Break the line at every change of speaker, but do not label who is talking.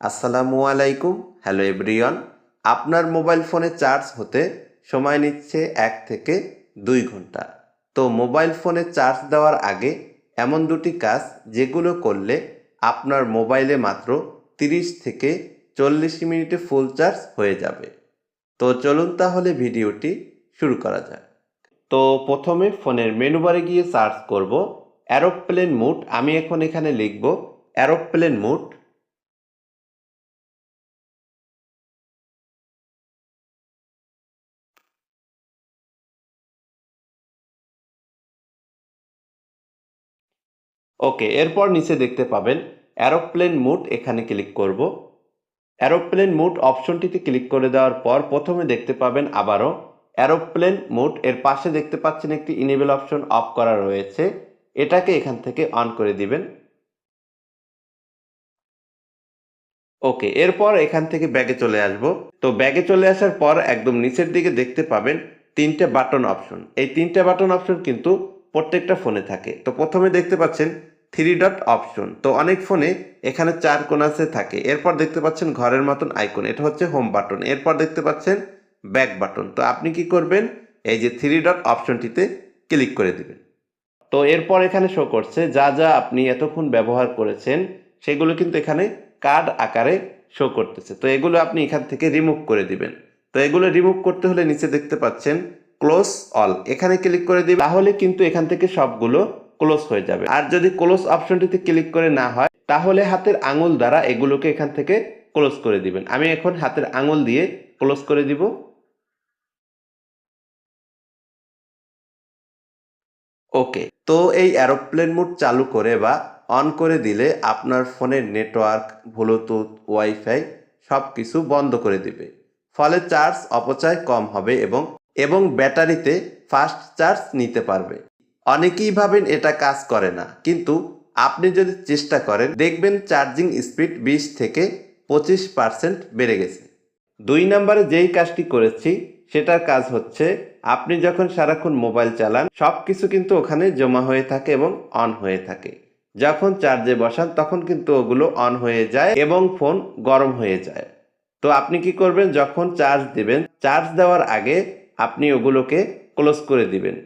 আসসালামু আলাইকুম। Hello everyone, আপনার মোবাইল ফোনে চার্জ হতে সময় নিচ্ছে এক থেকে দুই ঘণ্টা। তো মোবাইল ফোনে চার্জ দেওয়ার আগে এমন দুটি কাজ যেগুলো করলে আপনার মোবাইলে মাত্র তিরিশ থেকে চল্লিশ মিনিটে ফুল চার্জ হয়ে যাবে। তো চলুন তাহলে ভিডিওটি শুরু করা যাক। তো প্রথমে ফোনের মেনু বারে গিয়ে সার্চ করব। অ্যারোপ্লেন মুড, আমি এখন এখানে লিখব অ্যারোপ্লেন মুড। ওকে, এরপর নিচে দেখতে পাবেন অ্যারোপ্লেন মুড, এখানে ক্লিক করব। অ্যারোপ্লেন মুড অপশনটিতে ক্লিক করে দেওয়ার পর প্রথমে দেখতে পাবেন আবারও অ্যারোপ্লেন মুড, এর পাশে দেখতে পাচ্ছেন একটি ইনেবল অপশন অফ করা রয়েছে। এটাকে এখান থেকে অন করে দিবেন। ওকে, এরপর এখান থেকে ব্যাগে চলে আসব। তো ব্যাগে চলে আসার পর একদম নিচের দিকে দেখতে পাবেন তিনটে বাটন অপশন। এই তিনটে বাটন অপশন কিন্তু প্রত্যেকটা ফোনে থাকে। তো প্রথমে দেখতে পাচ্ছেন থ্রি ডট অপশন তো অনেক ফোনে এখানে চার কোনাসে থাকে। এরপর দেখতে পাচ্ছেন ঘরের মতন আইকন এটা হচ্ছে হোম বাটন এরপর দেখতে পাচ্ছেন ব্যাক বাটন তো আপনি কি করবেন? এই যে থ্রি ডট অপশনটিতে ক্লিক করে দিবেন। তো এরপর এখানে শো করছে যা যা আপনি এতক্ষণ ব্যবহার করেছেন, সেগুলো কিন্তু এখানে কার্ড আকারে শো করতেছে। তো এগুলো আপনি এখান থেকে রিমুভ করে দিবেন। তো এগুলো রিমুভ করতে হলে নিচে দেখতে পাচ্ছেন ক্লোজ অল এখানে ক্লিক করে দিবেন তাহলে কিন্তু এখান থেকে সবগুলো ক্লোজ হয়ে যাবে। আর যদি ক্লোজ অপশনটিতে ক্লিক করে না হয়, তাহলে হাতের আঙুল দ্বারা এগুলোকে এখান থেকে ক্লোজ করে দিবেন। আমি এখন হাতের আঙুল দিয়ে ক্লোজ করে দিব। ওকে তো এই অ্যারোপ্লেন মোড চালু করে বা অন করে দিলে আপনার ফোনের নেটওয়ার্ক ব্লুটুথ ওয়াইফাই সব কিছু বন্ধ করে দিবে। ফলে চার্জ অপচয় কম হবে এবং এবং ব্যাটারিতে ফাস্ট চার্জ নিতে পারবে। অনেকেই ভাবেন এটা কাজ করে না, কিন্তু আপনি যদি চেষ্টা করেন, দেখবেন চার্জিং স্পিড বিশ থেকে পঁচিশ পার্সেন্ট বেড়ে গেছে। দুই নম্বরে যেই কাজটি করেছি, সেটার কাজ হচ্ছে আপনি যখন সারাক্ষণ মোবাইল চালান সব কিছু কিন্তু ওখানে জমা হয়ে থাকে এবং অন হয়ে থাকে। যখন চার্জে বসান, তখন কিন্তু ওগুলো অন হয়ে যায় এবং ফোন গরম হয়ে যায়। তো আপনি কি করবেন? যখন চার্জ দেবেন, চার্জ দেওয়ার আগে আপনি ওগুলোকে ক্লোজ করে দিবেন।